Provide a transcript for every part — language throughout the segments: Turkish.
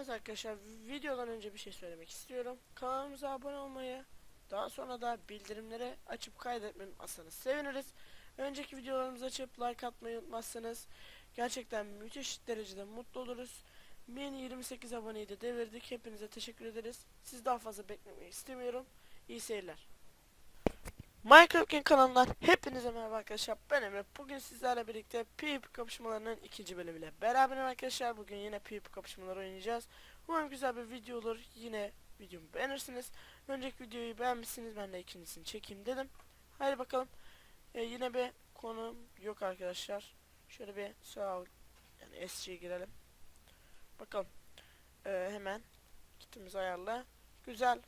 Evet arkadaşlar videodan önce bir şey söylemek istiyorum. Kanalımıza abone olmayı, daha sonra da bildirimleri açıp kaydetmeyi unutmazsanız seviniriz. Önceki videolarımızı açıp like atmayı unutmazsanız gerçekten müthiş derecede mutlu oluruz. 1028 aboneyi de devirdik. Hepinize teşekkür ederiz. Siz daha fazla beklemeyi istemiyorum. İyi seyirler. Minecraft Game kanalından hepinize merhaba arkadaşlar. Ben Emre. Bugün sizlerle birlikte PvP kapışmalarının ikinci bölümüyle beraberim arkadaşlar. Bugün yine PvP kapışmaları oynayacağız. Umarım güzel bir video olur. Yine videomu beğenirsiniz. Önceki videoyu beğenmişsiniz. Ben de ikincisini çekeyim dedim. Haydi bakalım. Ee, yine bir konum yok arkadaşlar. Şöyle bir sağ yani SC'ye girelim. Bakalım. Ee, hemen kitimizi ayarla. Güzel.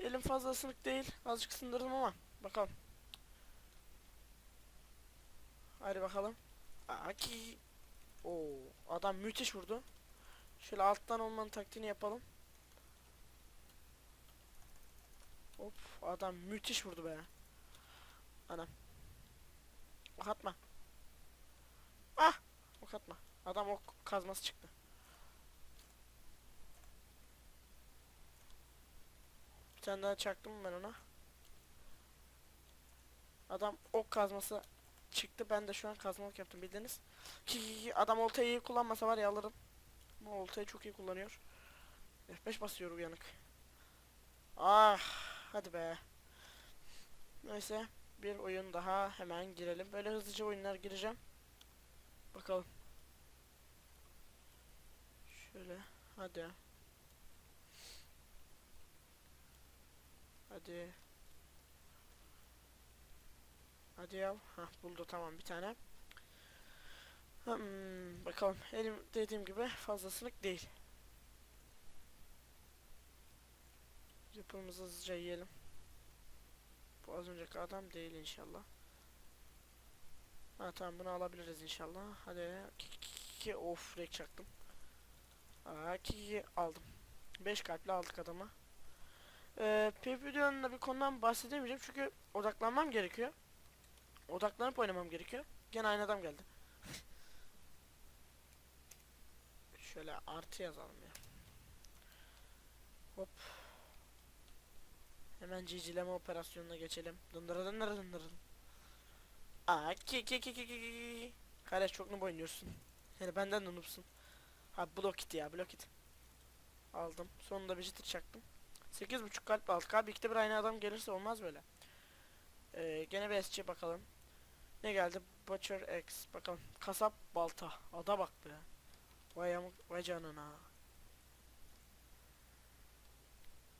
Elim fazla ısınık değil. Azıcık ısındırdım ama Bakalım. Hadi bakalım. Aki. Oo, adam müthiş vurdu. Şöyle alttan olmanın taktiğini yapalım. Hop, adam müthiş vurdu be. Anam. Ok atma. Ah! Ok atma. Adam ok kazması çıktı. Bir tane daha çaktım ben ona. Adam ok kazması çıktı. Ben de şu an kazmalık yaptım bildiniz. Ki adam oltayı iyi kullanmasa var ya alırım. Ama oltayı çok iyi kullanıyor. F5 basıyor uyanık. Ah hadi be. Neyse bir oyun daha hemen girelim. Böyle hızlıca oyunlar gireceğim. Bakalım. Şöyle hadi. Hadi. Hadi ya. Hah buldu tamam bir tane. Hmm, bakalım. Elim dediğim gibi fazlasılık değil. Yapımızı hızlıca yiyelim. Bu az önceki adam değil inşallah. Ha tamam bunu alabiliriz inşallah. Hadi. Ki of rek çaktım. Aa aldım. 5 kalple aldık adamı. Ee, PvP videonun bir konudan bahsedemeyeceğim çünkü odaklanmam gerekiyor. Odaklanıp oynamam gerekiyor. Gene aynı adam geldi. Şöyle artı yazalım ya. Hop. Hemen cicileme operasyonuna geçelim. Dındırı dındırı dındırı. Aa ki ki ki ki ki ki. Kardeş çok noob oynuyorsun. Yani benden de noobsun. Ha blok it ya blok it. Aldım. Sonunda bir jitter çaktım. 8.5 kalp aldık abi. İkide bir aynı adam gelirse olmaz böyle. Ee, gene bir SC bakalım. Ne geldi? Butcher X. Bakalım. Kasap balta. Ada bak be. Vay vay canına.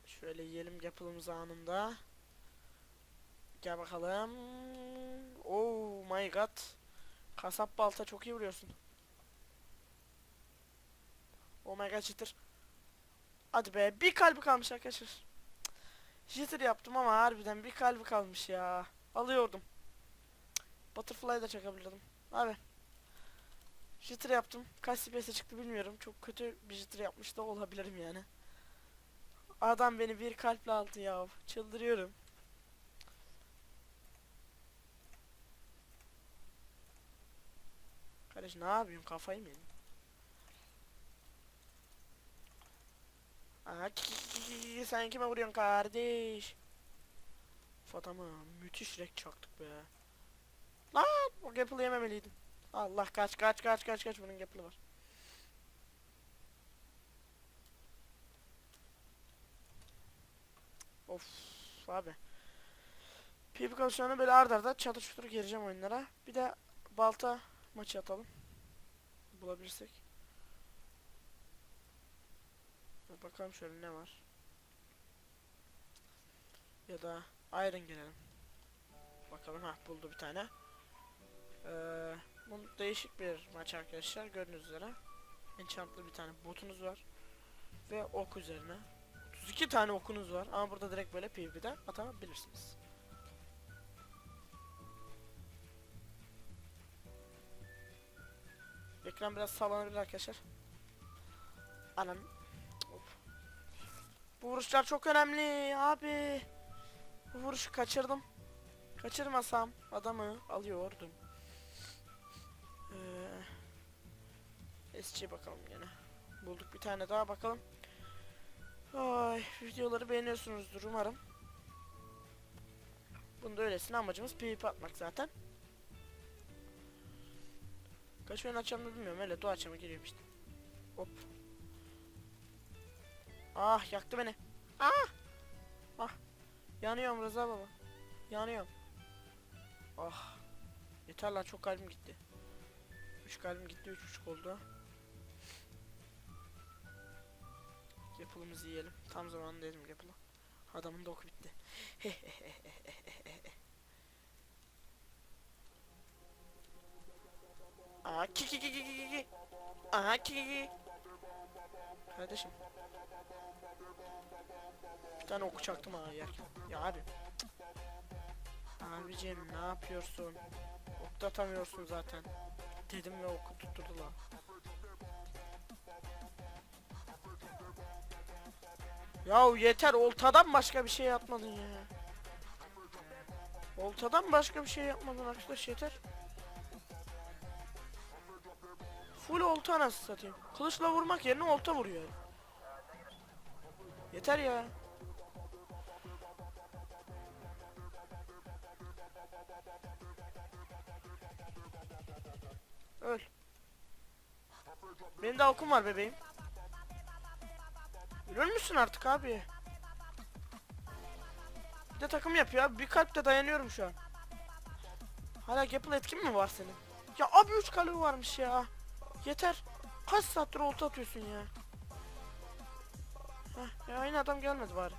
Şöyle yiyelim yapılımız anında. Gel bakalım. Oh my god. Kasap balta çok iyi vuruyorsun. Oh my god jitter. Hadi be bir kalbi kalmış arkadaşlar. Jitter yaptım ama harbiden bir kalbi kalmış ya. Alıyordum. Butterfly da çakabilirdim. Abi. Jitter yaptım. Kaç CPS'e çıktı bilmiyorum. Çok kötü bir jitter yapmış da olabilirim yani. Adam beni bir kalple aldı ya. Çıldırıyorum. Kardeş ne yapıyorsun? Kafayı mı yedin? Aa, sen kime vuruyorsun kardeş? Fatama müthiş rek çaktık be. Lan o Gapple'ı yememeliydim. Allah kaç kaç kaç kaç kaç bunun Gapple'ı var. Of abi. PvP konusunda böyle arda arda çatır çutur gireceğim oyunlara. Bir de balta maçı atalım. Bulabilirsek. Bakalım şöyle ne var. Ya da Iron gelelim. Bakalım ha buldu bir tane. Ee, bu değişik bir maç arkadaşlar gördüğünüz üzere. Enchantlı bir tane botunuz var. Ve ok üzerine. 32 tane okunuz var ama burada direkt böyle PvP'de atabilirsiniz. Ekran biraz sallanabilir arkadaşlar. Anam. Hop. Bu vuruşlar çok önemli abi. Bu vuruşu kaçırdım. Kaçırmasam adamı alıyordum. Ee, SC bakalım gene. Bulduk bir tane daha bakalım. Ay videoları beğeniyorsunuzdur umarım. Bunda öylesine amacımız PvP atmak zaten. Kaç oyun açacağımı bilmiyorum öyle doğaçlama giriyorum işte. Hop. Ah yaktı beni. Ah! Ah. Yanıyorum Rıza baba. Yanıyorum. Ah. Yeter lan çok kalbim gitti. 3 kalbim gitti 3.5 oldu. Yapılımızı yiyelim. Tam zamanında yedim yapılı. Adamın da oku bitti. Aa ki ki ki ki ki ki. Aa ki ki. Kardeşim. Bir tane oku çaktım ha yerken. Ya abi. Abicim ne yapıyorsun? Ok atamıyorsun zaten. Dedim ve oku tutturdular. Yahu yeter oltadan başka bir şey yapmadın ya. Oltadan başka bir şey yapmadın arkadaş yeter. Full olta nasıl satayım. Kılıçla vurmak yerine olta vuruyor. Yeter ya. Öl. Benim de okum var bebeğim. Ölür müsün artık abi? Bir de takım yapıyor abi. Bir kalpte dayanıyorum şu an. Hala Gapple etkin mi var senin? Ya abi 3 kalbi varmış ya. Yeter. Kaç saattir olta atıyorsun ya? Heh, ya aynı adam gelmedi bari.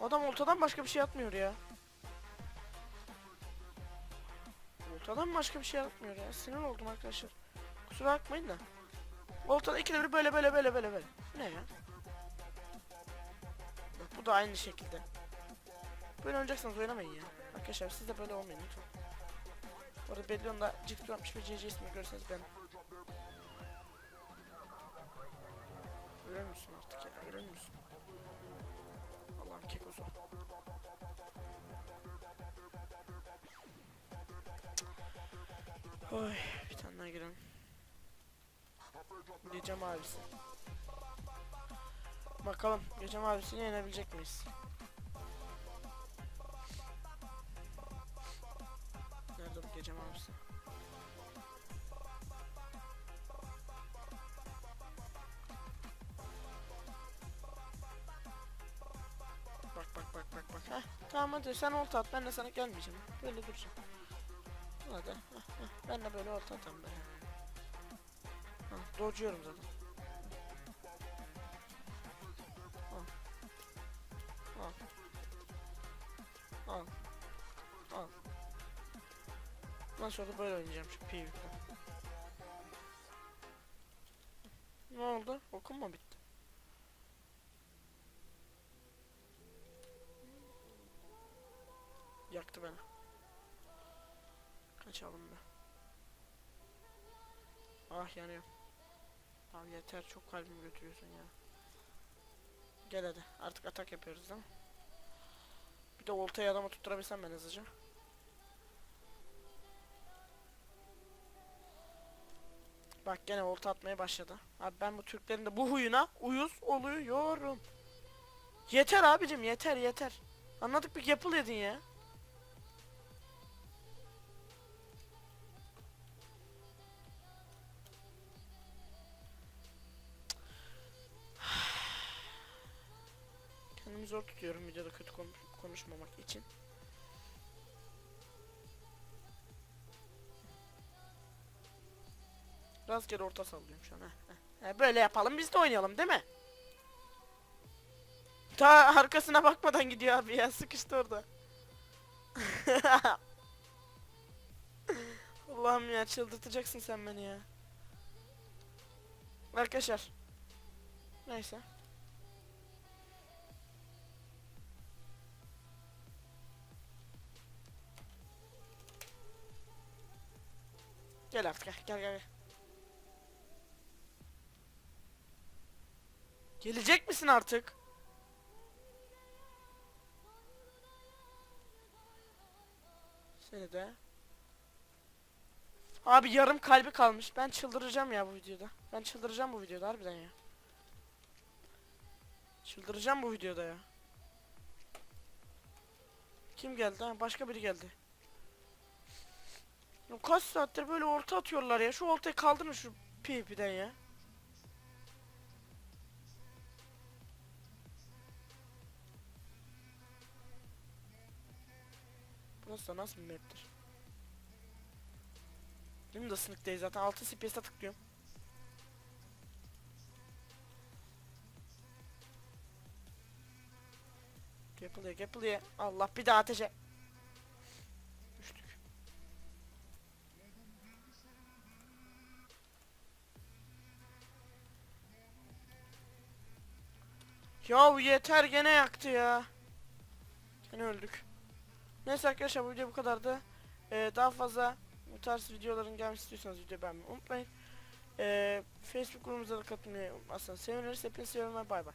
Adam oltadan başka bir şey atmıyor ya. Oltadan başka bir şey atmıyor ya. Sinir oldum arkadaşlar. Kusura bakmayın da. Oltada ikide bir böyle böyle böyle böyle böyle. Ne ya? Bak bu da aynı şekilde. Böyle oynayacaksanız oynamayın ya. Arkadaşlar siz de böyle olmayın lütfen. Bu arada Bellion'da Cicto 61 CC ismini görürseniz ben. Oy bir tane daha girelim. Gece mavisi. Bakalım gece mavisini yenebilecek miyiz? Nerede bu gece mavisi? Bak bak bak bak bak. Heh, tamam hadi sen olta at ben de sana gelmeyeceğim. Böyle duracağım. Hadi. Heh, heh, ben de böyle olta atam. Ha, dodge'uyorum zaten. Al. Al. Al. Sonra da böyle oynayacağım şu PvP'de. Ne oldu? Okum mu bitti? Yaktı beni. Kaçalım be. Ah yanıyor. Abi yeter çok kalbimi götürüyorsun ya. Gel hadi artık atak yapıyoruz değil mi? Bir de oltayı adama tutturabilsem ben hızlıca. Bak gene olta atmaya başladı. Abi ben bu Türklerin de bu huyuna uyuz oluyorum. Yeter abicim yeter yeter. Anladık bir yapıl yedin ya. Zor tutuyorum videoda kötü konuş konuşmamak için. Rastgele orta sallıyorum şu an. heh, heh. He, böyle yapalım biz de oynayalım değil mi? Ta arkasına bakmadan gidiyor abi ya sıkıştı orada. Allah'ım ya çıldırtacaksın sen beni ya. Arkadaşlar. Neyse. Gel artık gel gel gel. Gelecek misin artık? Seni de. Abi yarım kalbi kalmış. Ben çıldıracağım ya bu videoda. Ben çıldıracağım bu videoda harbiden ya. Çıldıracağım bu videoda ya. Kim geldi ha? Başka biri geldi. Kaç saattir böyle orta atıyorlar ya. Şu ortayı kaldırın şu PvP'den ya. Burası da nasıl bir map'tir? Benim de değil zaten 6 CPS'e tıklıyorum. Yapılıyor yapılıyor. Allah bir daha ateşe. Yahu yeter gene yaktı ya. Gene öldük. Neyse arkadaşlar bu video bu kadardı. Ee, daha fazla bu tarz videoların gelmesi istiyorsanız videoyu beğenmeyi unutmayın. Ee, Facebook grubumuza da katılmayı unutmazsanız seviniriz. Hepinizi seviyorum ve bay bay.